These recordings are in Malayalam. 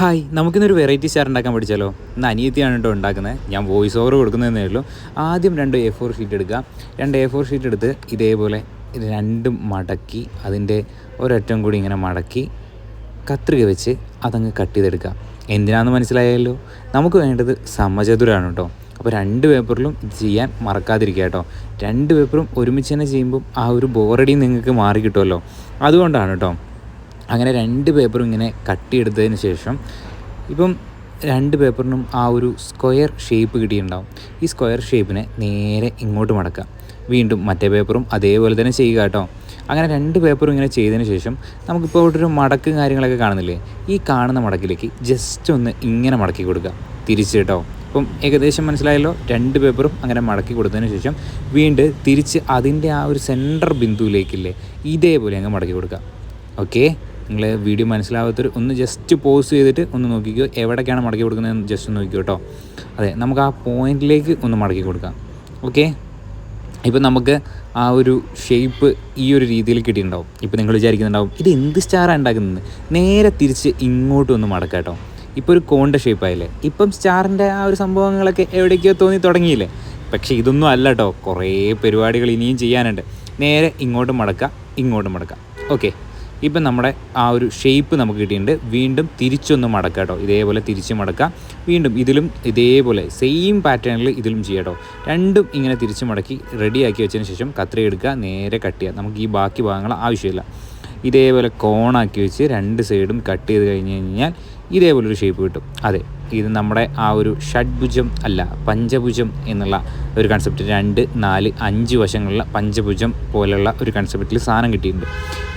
ഹായ് നമുക്കിന്നൊരു വെറൈറ്റി സ്റ്റാർ ഉണ്ടാക്കാൻ പഠിച്ചാലോ? ഇന്ന് അനിയത്തിയാണ് കേട്ടോ ഉണ്ടാക്കുന്നത്. ഞാൻ വോയിസ് ഓവർ കൊടുക്കുന്നതെന്നേ ഉള്ളൂ. ആദ്യം രണ്ട് എ ഫോർ ഷീറ്റ് എടുക്കുക. രണ്ട് എ ഫോർ ഷീറ്റ് എടുത്ത് ഇതേപോലെ ഇത് രണ്ടും മടക്കി അതിന്റെ ഒരറ്റം കൂടി ഇങ്ങനെ മടക്കി കത്രിക വെച്ച് അതങ്ങ് കട്ട് ചെയ്തെടുക്കുക. എന്തിനാണെന്ന് മനസ്സിലായല്ലോ? നമുക്ക് വേണ്ടത് സമചതുരാണ് കേട്ടോ. അപ്പോൾ രണ്ട് പേപ്പറിലും ഇത് ചെയ്യാൻ മറക്കാതിരിക്കുക കേട്ടോ. രണ്ട് പേപ്പറും ഒരുമിച്ച് തന്നെ ചെയ്യുമ്പം ആ ഒരു ബോറടി നിങ്ങൾക്ക് മാറി കിട്ടുമല്ലോ. അതുകൊണ്ടാണ് കേട്ടോ. അങ്ങനെ രണ്ട് പേപ്പറും ഇങ്ങനെ കട്ടിയെടുത്തതിന് ശേഷം ഇപ്പം രണ്ട് പേപ്പറിനും ആ ഒരു സ്ക്വയർ ഷേപ്പ് കിട്ടിയിട്ടുണ്ടാവും. ഈ സ്ക്വയർ ഷേപ്പിനെ നേരെ ഇങ്ങോട്ട് മടക്കുക. വീണ്ടും മറ്റേ പേപ്പറും അതേപോലെ തന്നെ ചെയ്യുക കേട്ടോ. അങ്ങനെ രണ്ട് പേപ്പറും ഇങ്ങനെ ചെയ്തതിന് ശേഷം നമുക്കിപ്പോൾ ഇവിടെ ഒരു മടക്കും കാര്യങ്ങളൊക്കെ കാണുന്നില്ലേ? ഈ കാണുന്ന മടക്കിലേക്ക് ജസ്റ്റ് ഒന്ന് ഇങ്ങനെ മടക്കി കൊടുക്കുക. തിരിച്ച് കേട്ടോ. ഇപ്പം ഏകദേശം മനസ്സിലായല്ലോ? രണ്ട് പേപ്പറും അങ്ങനെ മടക്കി കൊടുത്തതിന് ശേഷം വീണ്ടും തിരിച്ച് അതിന്റെ ആ ഒരു സെന്റർ ബിന്ദുവിലേക്കില്ലേ? ഇതേപോലെ അങ്ങ് മടക്കി കൊടുക്കുക. ഓക്കെ? നിങ്ങൾ വീഡിയോ മനസ്സിലാവാത്തൊരു ഒന്ന് ജസ്റ്റ് പോസ് ചെയ്തിട്ട് ഒന്ന് നോക്കിക്കോ എവിടേക്കാണ് മടക്കി കൊടുക്കുന്നതെന്ന് ജസ്റ്റ് ഒന്ന് നോക്കിക്കോ കേട്ടോ അതെ നമുക്ക് ആ പോയിന്റിലേക്ക് ഒന്ന് മടക്കി കൊടുക്കാം. ഓക്കെ ഇപ്പം നമുക്ക് ആ ഒരു ഷേപ്പ് ഈ ഒരു രീതിയിൽ കിട്ടിയിട്ടുണ്ടാവും. ഇപ്പം നിങ്ങൾ വിചാരിക്കുന്നുണ്ടാവും ഇത് എന്ത് സ്റ്റാറാണ് ഉണ്ടാക്കുന്നത്? നേരെ തിരിച്ച് ഇങ്ങോട്ട് ഒന്ന് മടക്കാം കേട്ടോ. ഇപ്പോൾ ഒരു കോണ്ട ഷേപ്പ് ആയില്ലേ? ഇപ്പം സ്റ്റാറിന്റെ ആ ഒരു സംഭവങ്ങളൊക്കെ എവിടേക്കോ തോന്നി തുടങ്ങിയില്ലേ? പക്ഷേ ഇതൊന്നും അല്ല കേട്ടോ കുറേ പരിപാടികൾ ഇനിയും ചെയ്യാനുണ്ട്. നേരെ ഇങ്ങോട്ട് മടക്കാം ഇങ്ങോട്ട് മടക്കാം. ഓക്കെ ഇപ്പം നമ്മുടെ ആ ഒരു ഷേപ്പ് നമുക്ക് കിട്ടിയിട്ടുണ്ട്. വീണ്ടും തിരിച്ചൊന്ന് മടക്കുക കേട്ടോ. ഇതേപോലെ തിരിച്ച് മടക്കുക. വീണ്ടും ഇതിലും ഇതേപോലെ സെയിം പാറ്റേണിൽ ഇതിലും ചെയ്യാം കേട്ടോ. രണ്ടും ഇങ്ങനെ തിരിച്ച് മടക്കി റെഡിയാക്കി വെച്ചതിന് ശേഷം കത്രി എടുക്കുക നേരെ കട്ട് നമുക്ക് ഈ ബാക്കി ഭാഗങ്ങൾ ആവശ്യമില്ല. ഇതേപോലെ കോണാക്കി വെച്ച് രണ്ട് സൈഡും കട്ട് ചെയ്ത് കഴിഞ്ഞ് കഴിഞ്ഞാൽ ഇതേപോലെ ഒരു ഷേപ്പ് കിട്ടും. അതെ. ഇത് നമ്മുടെ ആ ഒരു ഷഡ്ഭുജം അല്ല പഞ്ചഭുജം എന്നുള്ള ഒരു കൺസെപ്റ്റ് രണ്ട് നാല് അഞ്ച് വശങ്ങളുള്ള പഞ്ചഭുജം പോലെയുള്ള ഒരു കൺസെപ്റ്റിൽ സാധനം കിട്ടിയിട്ടുണ്ട്.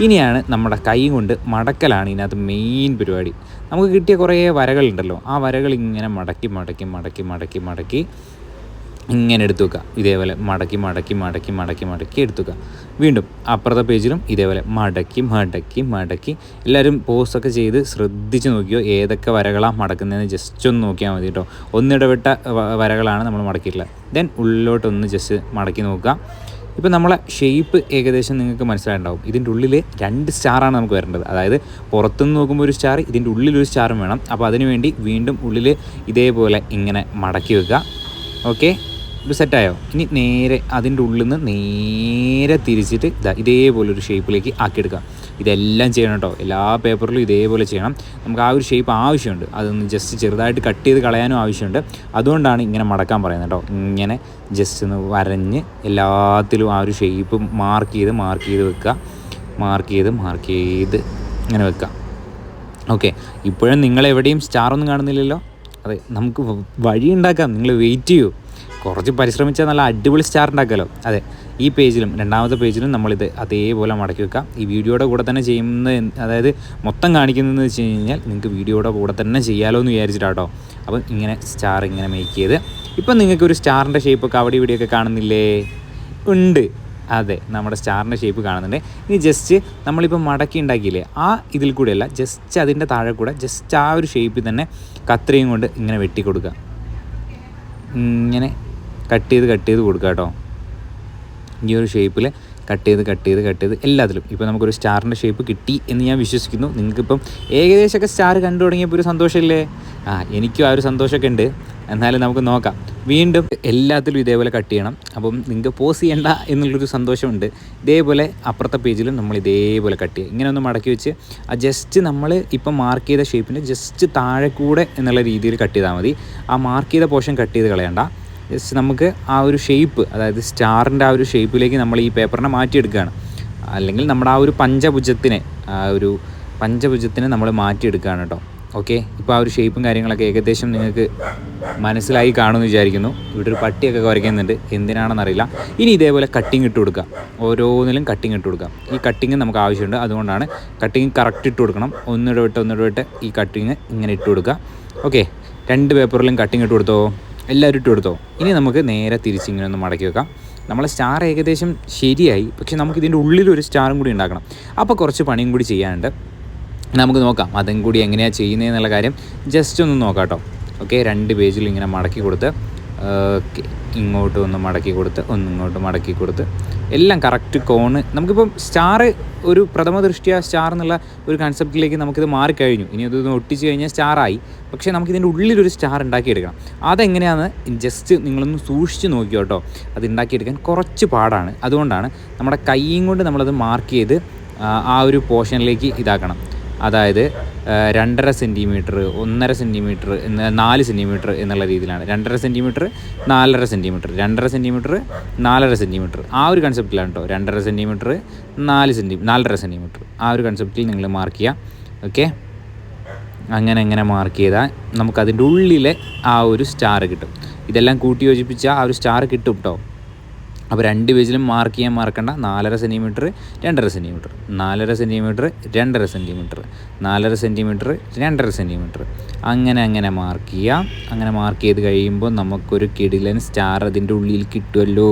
ഇനിയാണ് നമ്മുടെ കൈ കൊണ്ട് മടക്കലാണ് ഇതിനകത്ത് മെയിൻ പരിപാടി. നമുക്ക് കിട്ടിയ കുറേ വരകളുണ്ടല്ലോ. ആ വരകൾ ഇങ്ങനെ മടക്കി മടക്കി മടക്കി മടക്കി മടക്കി ഇങ്ങനെ എടുത്തു വെക്കുക. ഇതേപോലെ മടക്കി മടക്കി മടക്കി മടക്കി മടക്കി എടുത്തു വെക്കുക. വീണ്ടും അപ്പുറത്തെ പേജിലും ഇതേപോലെ മടക്കി മടക്കി മടക്കി എല്ലാവരും പോസ്റ്റൊക്കെ ചെയ്ത് ശ്രദ്ധിച്ച് നോക്കിയോ? ഏതൊക്കെ വരകളാണ് മടക്കുന്നതെന്ന് ജസ്റ്റ് ഒന്ന് നോക്കിയാൽ മതി കേട്ടോ. ഒന്നിടവിട്ട വരകളാണ് നമ്മൾ മടക്കിയിട്ടുള്ളത്. ദെൻ ഉള്ളിലോട്ടൊന്ന് ജസ്റ്റ് മടക്കി നോക്കുക. ഇപ്പം നമ്മളെ ഷേപ്പ് ഏകദേശം നിങ്ങൾക്ക് മനസ്സിലായിട്ടുണ്ടാവും. ഇതിന്റെ ഉള്ളിൽ രണ്ട് സ്റ്റാറാണ് നമുക്ക് വരേണ്ടത്. അതായത് പുറത്തുനിന്ന് നോക്കുമ്പോൾ ഒരു സ്റ്റാർ ഇതിന്റെ ഉള്ളിലൊരു സ്റ്റാറും വേണം. അപ്പോൾ അതിനുവേണ്ടി വീണ്ടും ഉള്ളിൽ ഇതേപോലെ ഇങ്ങനെ മടക്കി വെക്കുക. ഓക്കെ ഇത് സെറ്റായോ? ഇനി നേരെ അതിന്റെ ഉള്ളിൽ നിന്ന് നേരെ തിരിച്ചിട്ട് ഇതാ ഇതേപോലെ ഒരു ഷേപ്പിലേക്ക് ആക്കിയെടുക്കുക ഇതെല്ലാം ചെയ്യണം കേട്ടോ എല്ലാ പേപ്പറിലും ഇതേപോലെ ചെയ്യണം. നമുക്ക് ആ ഒരു ഷേപ്പ് ആവശ്യമുണ്ട്. അതൊന്ന് ജസ്റ്റ് ചെറുതായിട്ട് കട്ട് ചെയ്ത് കളയാനും ആവശ്യമുണ്ട്. അതുകൊണ്ടാണ് ഇങ്ങനെ മടക്കാൻ പറയുന്നത് കേട്ടോ ഇങ്ങനെ ജസ്റ്റ് ഒന്ന് വരഞ്ഞ് എല്ലാത്തിലും ആ ഒരു ഷേപ്പ് മാർക്ക് ചെയ്ത് മാർക്ക് ചെയ്ത് വെക്കുക. മാർക്ക് ചെയ്ത് മാർക്ക് ചെയ്ത് ഇങ്ങനെ വെക്കുക. ഓക്കെ ഇപ്പോഴും നിങ്ങളെവിടെയും സ്റ്റാർ ഒന്നും കാണുന്നില്ലല്ലോ? അതെ നമുക്ക് വഴി ഉണ്ടാക്കാം നിങ്ങൾ വെയിറ്റ് ചെയ്യൂ. കുറച്ച് പരിശ്രമിച്ചാൽ നല്ല അടിപൊളി സ്റ്റാർ അതെ ഈ പേജിലും രണ്ടാമത്തെ പേജിലും നമ്മളിത് അതേപോലെ മടക്കി വെക്കാം. ഈ വീഡിയോയുടെ കൂടെ തന്നെ ചെയ്യുന്ന അതായത് മൊത്തം കാണിക്കുന്നതെന്ന് വെച്ച് കഴിഞ്ഞാൽ നിങ്ങൾക്ക് വീഡിയോയുടെ കൂടെ തന്നെ ചെയ്യാമല്ലോ എന്ന് വിചാരിച്ചിട്ടാട്ടോ അപ്പം ഇങ്ങനെ സ്റ്റാർ ഇങ്ങനെ മേക്ക് ചെയ്ത്. ഇപ്പം നിങ്ങൾക്ക് ഒരു സ്റ്റാറിന്റെ ഷേപ്പൊക്കെ അവിടെ ഇവിടെയൊക്കെ കാണുന്നില്ലേ? ഉണ്ട്. അതെ നമ്മുടെ സ്റ്റാറിന്റെ ഷേപ്പ് കാണുന്നുണ്ട്. ഇനി ജസ്റ്റ് നമ്മളിപ്പോൾ മടക്കി ഉണ്ടാക്കിയില്ലേ ആ ഇതിൽ കൂടെയല്ല ജസ്റ്റ് അതിന്റെ താഴെ കൂടെ ജസ്റ്റ് ആ ഒരു ഷേപ്പിൽ തന്നെ കത്രയും കൊണ്ട് ഇങ്ങനെ വെട്ടി കൊടുക്കുക ഇങ്ങനെ കട്ട് ചെയ്ത് കട്ട് ചെയ്ത് കൊടുക്കുക കേട്ടോ. ഈ ഒരു ഷേപ്പിൽ കട്ട് ചെയ്ത് കട്ട് ചെയ്ത് കട്ട് ചെയ്ത് എല്ലാത്തിലും. ഇപ്പോൾ നമുക്കൊരു സ്റ്റാറിന്റെ ഷേപ്പ് കിട്ടി എന്ന് ഞാൻ വിശ്വസിക്കുന്നു. നിങ്ങൾക്കിപ്പം ഏകദേശമൊക്കെ സ്റ്റാർ കണ്ടു തുടങ്ങിയപ്പോൾ ഒരു സന്തോഷമില്ലേ? ആ എനിക്കും ആ ഒരു സന്തോഷമൊക്കെ ഉണ്ട്. എന്നാലും നമുക്ക് നോക്കാം. വീണ്ടും എല്ലാത്തിലും ഇതേപോലെ കട്ട് ചെയ്യണം. അപ്പം നിങ്ങൾക്ക് പോസ് ചെയ്യണ്ട എന്നുള്ളൊരു സന്തോഷമുണ്ട്. ഇതേപോലെ അപ്പുറത്തെ പേജിലും നമ്മൾ ഇതേപോലെ കട്ട് ചെയ്യുക. ഇങ്ങനെ ഒന്ന് മടക്കി വെച്ച് ആ ജസ്റ്റ് നമ്മൾ ഇപ്പം മാർക്ക് ചെയ്ത ഷേപ്പിന് ജസ്റ്റ് താഴെ കൂടെ എന്നുള്ള രീതിയിൽ കട്ട് ചെയ്താൽ മതി. ആ മാർക്ക് ചെയ്ത പോർഷൻ കട്ട് ചെയ്ത് കളയണ്ട. ജസ്റ്റ് നമുക്ക് ആ ഒരു ഷേപ്പ് അതായത് സ്റ്റാറിന്റെ ആ ഒരു ഷേപ്പിലേക്ക് നമ്മൾ ഈ പേപ്പറിനെ മാറ്റിയെടുക്കുകയാണ്. അല്ലെങ്കിൽ നമ്മുടെ ആ ഒരു പഞ്ചഭുജത്തിനെ ആ ഒരു പഞ്ചഭുജത്തിനെ നമ്മൾ മാറ്റിയെടുക്കുകയാണ് കേട്ടോ. ഓക്കെ ഇപ്പോൾ ആ ഒരു ഷേപ്പും കാര്യങ്ങളൊക്കെ ഏകദേശം നിങ്ങൾക്ക് മനസ്സിലായി കാണുമെന്ന് വിചാരിക്കുന്നു. ഇവിടെ ഒരു പട്ടിയൊക്കെ കുറയ്ക്കുന്നുണ്ട് എന്തിനാണെന്നറിയില്ല. ഇനി ഇതേപോലെ കട്ടിങ് ഇട്ട് കൊടുക്കുക ഓരോന്നിലും കട്ടിങ് ഇട്ട് കൊടുക്കുക ഈ കട്ടിങ് നമുക്ക് ആവശ്യമുണ്ട്. അതുകൊണ്ടാണ് കട്ടിങ് കറക്റ്റ് ഇട്ട് കൊടുക്കണം. ഒന്നിടവിട്ട് ഒന്നിടവിട്ട് ഈ കട്ടിങ് ഇങ്ങനെ ഇട്ട് കൊടുക്കുക. ഓക്കെ രണ്ട് പേപ്പറിലും കട്ടിങ് ഇട്ട് കൊടുത്തോ? എല്ലാവരും ഇട്ട് കൊടുത്തോ? ഇനി നമുക്ക് നേരെ തിരിച്ചിങ്ങനെ ഒന്ന് മടക്കി വെക്കാം. നമ്മളെ സ്റ്റാർ ഏകദേശം ശരിയായി. പക്ഷേ നമുക്ക് ഇതിന്റെ ഉള്ളിൽ ഒരു സ്റ്റാറും കൂടി ഉണ്ടാക്കണം. അപ്പോൾ കുറച്ച് പണിയും കൂടി ചെയ്യാനുണ്ട്. നമുക്ക് നോക്കാം. അതും കൂടി എങ്ങനെയാണ് ചെയ്യുന്നതെന്നുള്ള കാര്യം ജസ്റ്റ് ഒന്ന് നോക്കാം കേട്ടോ ഓക്കെ രണ്ട് പേജിൽ ഇങ്ങനെ മടക്കി കൊടുത്ത് ഇങ്ങോട്ട് ഒന്ന് മടക്കി കൊടുത്ത് ഒന്ന് ഇങ്ങോട്ട് മടക്കി കൊടുത്ത് എല്ലാം കറക്റ്റ് കോണ് നമുക്കിപ്പം സ്റ്റാർ ഒരു പ്രഥമ ദൃഷ്ടിയ സ്റ്റാർ എന്നുള്ള ഒരു കൺസെപ്റ്റിലേക്ക് നമുക്കിത് മാറിക്കഴിഞ്ഞു. ഇനി അത് ഒട്ടിച്ച് കഴിഞ്ഞാൽ സ്റ്റാറായി പക്ഷേ നമുക്കിതിന്റെ ഉള്ളിലൊരു സ്റ്റാർ ഉണ്ടാക്കിയെടുക്കണം. അതെങ്ങനെയാണെന്ന് ജസ്റ്റ് നിങ്ങളൊന്ന് സൂക്ഷിച്ച് നോക്കിയോ കേട്ടോ. അത് ഉണ്ടാക്കിയെടുക്കാൻ കുറച്ച് പാടാണ്. അതുകൊണ്ടാണ് നമ്മുടെ കൈയും കൊണ്ട് നമ്മളത് മാർക്ക് ചെയ്ത് ആ, ആ ഒരു പോർഷനിലേക്ക് ഇതാക്കണം. അതായത് രണ്ടര സെന്റിമീറ്റർ ഒന്നര സെന്റിമീറ്റർ നാല് സെന്റിമീറ്റർ എന്നുള്ള രീതിയിലാണ്. രണ്ടര സെന്റിമീറ്റർ നാലര സെന്റിമീറ്റർ രണ്ടര സെന്റിമീറ്റർ നാലര സെന്റിമീറ്റർ ആ ഒരു കൺസെപ്റ്റിലാണ് കേട്ടോ രണ്ടര സെന്റിമീറ്റർ നാല് സെന്റി നാലര സെന്റിമീറ്റർ ആ ഒരു കൺസെപ്റ്റിൽ നിങ്ങൾ മാർക്ക് ചെയ്യുക ഓക്കെ അങ്ങനെ അങ്ങനെ മാർക്ക് ചെയ്താൽ നമുക്കതിന്റെ ഉള്ളിലെ ആ ഒരു സ്റ്റാർ കിട്ടും. ഇതെല്ലാം കൂട്ടി യോജിപ്പിച്ചാൽ ആ ഒരു സ്റ്റാർ കിട്ടും കേട്ടോ അപ്പോൾ രണ്ട് പേജിലും മാർക്ക് ചെയ്യാൻ മറക്കണ്ട. നാലര സെന്റിമീറ്റർ രണ്ടര സെന്റിമീറ്റർ നാലര സെന്റിമീറ്റർ രണ്ടര സെന്റിമീറ്റർ നാലര സെന്റിമീറ്റർ രണ്ടര സെന്റിമീറ്റർ അങ്ങനെ അങ്ങനെ മാർക്ക് ചെയ്യാം. അങ്ങനെ മാർക്ക് ചെയ്ത് കഴിയുമ്പോൾ നമുക്കൊരു കിടിലൻ സ്റ്റാർ അതിന്റെ ഉള്ളിൽ കിട്ടുമല്ലോ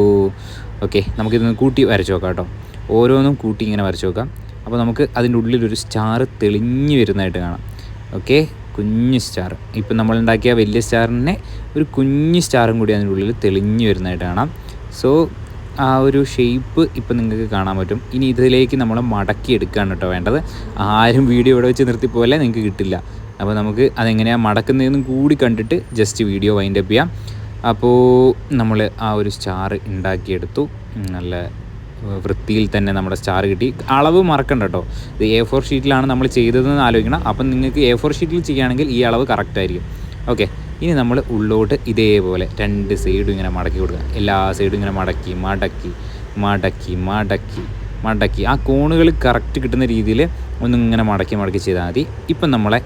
ഓക്കെ നമുക്കിതൊന്ന് കൂട്ടി വരച്ച് നോക്കാം കേട്ടോ. ഓരോന്നും കൂട്ടി ഇങ്ങനെ വരച്ച് നോക്കാം. അപ്പോൾ നമുക്ക് അതിന്റെ ഉള്ളിലൊരു സ്റ്റാർ തെളിഞ്ഞു വരുന്നതായിട്ട് കാണാം. ഓക്കെ കുഞ്ഞ് സ്റ്റാർ ഇപ്പം നമ്മളുണ്ടാക്കിയ വലിയ സ്റ്റാറിനെ ഒരു കുഞ്ഞ് സ്റ്റാറും കൂടി അതിന്റെ ഉള്ളിൽ തെളിഞ്ഞു വരുന്നതായിട്ട് കാണാം. സോ ആ ഒരു ഷേപ്പ് ഇപ്പം നിങ്ങൾക്ക് കാണാൻ പറ്റും. ഇനി ഇതിലേക്ക് നമ്മൾ മടക്കി എടുക്കുകയാണ് കേട്ടോ വേണ്ടത്. ആരും വീഡിയോ ഇവിടെ വെച്ച് നിർത്തി പോലെ നിങ്ങൾക്ക് കിട്ടില്ല. അപ്പോൾ നമുക്ക് അതെങ്ങനെയാണ് മടക്കുന്നതെന്നും കൂടി കണ്ടിട്ട് ജസ്റ്റ് വീഡിയോ വൈൻഡപ്പ് ചെയ്യാം. അപ്പോൾ നമ്മൾ ആ ഒരു സ്റ്റാർ ഉണ്ടാക്കിയെടുത്തു. നല്ല വൃത്തിയിൽ തന്നെ നമ്മുടെ സ്റ്റാർ കിട്ടി. അളവ് മറക്കണ്ട കേട്ടോ. ഇത് എ ഫോർ ഷീറ്റിലാണ് നമ്മൾ ചെയ്തതെന്ന് ആലോചിക്കണം. അപ്പം നിങ്ങൾക്ക് എ ഫോർ ഷീറ്റിൽ ചെയ്യുകയാണെങ്കിൽ ഈ അളവ് കറക്റ്റ് ആയിരിക്കും. ഓക്കെ ഇനി നമ്മൾ ഉള്ളോട്ട് ഇതേപോലെ രണ്ട് സൈഡും ഇങ്ങനെ മടക്കി കൊടുക്കുക. എല്ലാ സൈഡും ഇങ്ങനെ മടക്കി മടക്കി മടക്കി മടക്കി മടക്കി. ആ കോണുകൾ കറക്റ്റ് കിട്ടുന്ന രീതിയിൽ ഒന്നിങ്ങനെ മടക്കി മടക്കി ചെയ്താൽ മതി. ഇപ്പം നമ്മളെ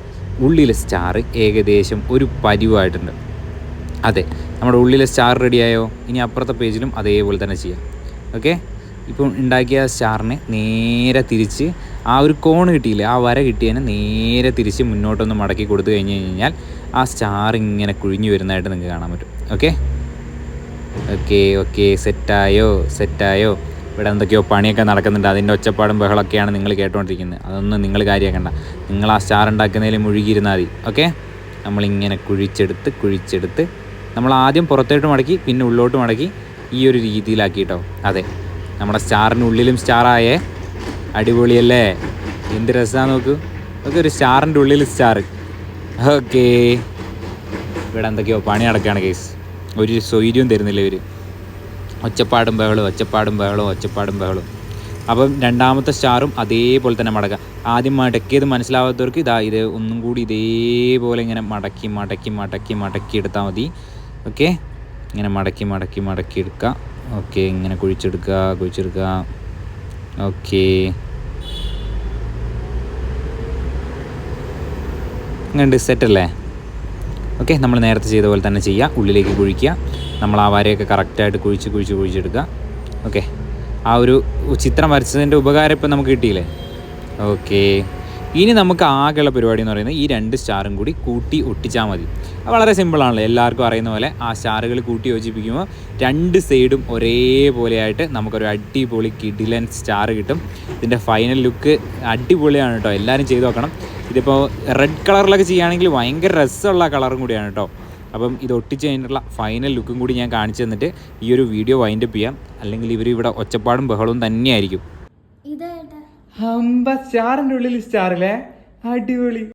ഉള്ളിലെ സ്റ്റാർ ഏകദേശം ഒരു പരിവായിട്ടുണ്ട്. അതെ നമ്മുടെ ഉള്ളിലെ സ്റ്റാർ റെഡിയായോ ഇനി അപ്പുറത്തെ പേജിലും അതേപോലെ തന്നെ ചെയ്യാം. ഓക്കെ ഇപ്പം ഉണ്ടാക്കിയ സ്റ്റാറിനെ നേരെ തിരിച്ച് ആ ഒരു കോൺ കിട്ടിയില്ല ആ വര കിട്ടിയതിനെ നേരെ തിരിച്ച് മുന്നോട്ടൊന്ന് മടക്കി കൊടുത്തു കഴിഞ്ഞ് കഴിഞ്ഞാൽ ആ സ്റ്റാർ ഇങ്ങനെ കുഴിഞ്ഞു വരുന്നതായിട്ട് നിങ്ങൾക്ക് കാണാൻ പറ്റും. ഓക്കെ? ഓക്കെ ഓക്കെ സെറ്റായോ സെറ്റായോ? ഇവിടെ എന്തൊക്കെയോ പണിയൊക്കെ നടക്കുന്നുണ്ട്. അതിന്റെ ഒച്ചപ്പാടും ബഹളമൊക്കെയാണ് നിങ്ങൾ കേട്ടുകൊണ്ടിരിക്കുന്നത്. അതൊന്നും നിങ്ങൾ കാര്യമാക്കണ്ട. നിങ്ങൾ ആ സ്റ്റാർ ഉണ്ടാക്കുന്നതിൽ മുഴുകിയിരുന്നാൽ മതി. ഓക്കെ? നമ്മളിങ്ങനെ കുഴിച്ചെടുത്ത് കുഴിച്ചെടുത്ത് നമ്മൾ ആദ്യം പുറത്തോട്ട് മടക്കി പിന്നെ ഉള്ളോട്ട് മടക്കി ഈ ഒരു രീതിയിലാക്കിയിട്ടോ. അതെ നമ്മുടെ സ്റ്റാറിനുള്ളിലും സ്റ്റാറായേ അടിപൊളിയല്ലേ? എന്ത് രസമാണ് നോക്കൂ. ഒക്കെ ഒരു സ്റ്റാറിന്റെ ഉള്ളിൽ സ്റ്റാർ. ഓക്കേ. ഇവിടെ എന്തൊക്കെയോ പണി നടക്കുകയാണ് കേസ് ഒരു സ്വൈര്യവും തരുന്നില്ല ഇവർ ഒച്ചപ്പാടും ബഹളും ഒച്ചപ്പാടും ബഹളും ഒച്ചപ്പാടും ബഹളും അപ്പം രണ്ടാമത്തെ സ്റ്റാറും അതേപോലെ തന്നെ മടക്കുക ആദ്യം മടക്കിയത് മനസ്സിലാവാത്തവർക്ക് ഇതാ ഇത് ഒന്നും കൂടി ഇതേപോലെ ഇങ്ങനെ മടക്കി മടക്കി മടക്കി മടക്കി എടുത്താൽ മതി. ഓക്കെ. ഇങ്ങനെ മടക്കി മടക്കി മടക്കി എടുക്കുക ഓക്കെ. ഇങ്ങനെ കുഴിച്ചെടുക്കുക കുഴിച്ചെടുക്കുക. ഓക്കേ. സെറ്റ് സെറ്റല്ലേ ഓക്കെ നമ്മൾ നേരത്തെ ചെയ്ത പോലെ തന്നെ ചെയ്യുക ഉള്ളിലേക്ക് കുഴിക്കുക. നമ്മൾ ആ വരയൊക്കെ കറക്റ്റായിട്ട് കുഴിച്ച് കുഴിച്ച് കുഴിച്ചെടുക്കുക. ഓക്കെ. ആ ഒരു ചിത്രം വരച്ചതിന്റെ ഉപകാരം ഇപ്പം നമുക്ക് കിട്ടിയില്ലേ? ഓക്കെ. ഇനി നമുക്ക് ആകെയുള്ള പരിപാടി എന്ന് പറയുന്നത് ഈ രണ്ട് സ്റ്റാറും കൂടി കൂട്ടി ഒട്ടിച്ചാൽ മതി. വളരെ സിമ്പിളാണല്ലോ എല്ലാവർക്കും അറിയുന്ന പോലെ ആ സ്റ്റാറുകൾ കൂട്ടി യോജിപ്പിക്കുമ്പോൾ രണ്ട് സൈഡും ഒരേപോലെയായിട്ട് നമുക്കൊരു അടിപൊളി കിഡിലൻ സ്റ്റാർ കിട്ടും. ഇതിന്റെ ഫൈനൽ ലുക്ക് അടിപൊളിയാണ് കേട്ടോ. എല്ലാവരും ചെയ്തു നോക്കണം. ഇതിപ്പോൾ റെഡ് കളറിലൊക്കെ ചെയ്യുകയാണെങ്കിൽ ഭയങ്കര രസമുള്ള കളറും കൂടിയാണ് കേട്ടോ. അപ്പം ഇത് ഒട്ടിച്ച് കഴിഞ്ഞിട്ടുള്ള ഫൈനൽ ലുക്കും കൂടി ഞാൻ കാണിച്ചു തന്നിട്ട് ഈ ഒരു വീഡിയോ വൈൻഡപ്പ് ചെയ്യാം. അല്ലെങ്കിൽ ഇവർ ഇവിടെ ഒച്ചപ്പാടും ബഹളവും തന്നെയായിരിക്കും. ഇതേട്ടാ ഹമ്പ സ്റ്റാറിന്റെ ഉള്ളിൽ സ്റ്റാറില്ലേ? അടിപൊളി.